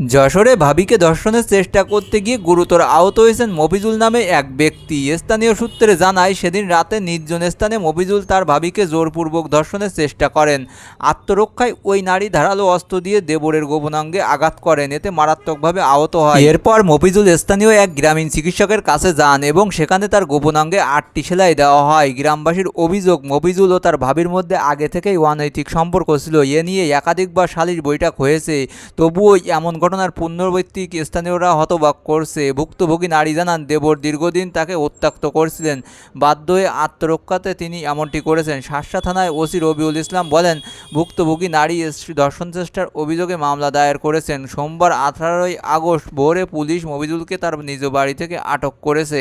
যশোরে ভাবিকে ধর্ষণের চেষ্টা করতে গিয়ে গুরুতর আহত হয়েছেন মফিজুল নামে এক ব্যক্তি। স্থানীয় সূত্রে জানায়, সেদিন রাতে নির্জন স্থানে মফিজুল তার ভাবিকে জোরপূর্বক ধর্ষণের চেষ্টা করেন। আত্মরক্ষায় ওই নারী ধারালো অস্ত্র দিয়ে দেবরের গোপনাঙ্গে আঘাত করেন। এতে মারাত্মকভাবে আহত হয়। এরপর মফিজুল স্থানীয় এক গ্রামীণ চিকিৎসকের কাছে যান এবং সেখানে তার গোপনাঙ্গে আটটি সেলাই দেওয়া হয়। গ্রামবাসীর অভিযোগ, মফিজুল ও তার ভাবির মধ্যে আগে থেকেই অনৈতিক সম্পর্ক ছিল। এ নিয়ে একাধিকবার সালিশ বৈঠক হয়েছে। তবুও এমন ঘটনার পুনরাবৃত্তি স্থানীয়রা হতবাক করছে? ভুক্তভোগী নারী জানান, দেবর দীর্ঘদিন তাকে উত্তাক্ত করছিলেন। বাধ্য হয়ে আত্মরক্ষাতে তিনি এমনটি করেছেন। শাসা থানায় ওসি রবিউল ইসলাম বলেন, ভুক্তভোগী নারী ধর্ষণ চেষ্টার অভিযোগে মামলা দায়ের করেছেন। সোমবার আঠারোই আগস্ট ভোরে পুলিশ মবিদুলকে তার নিজ বাড়ি থেকে আটক করেছে।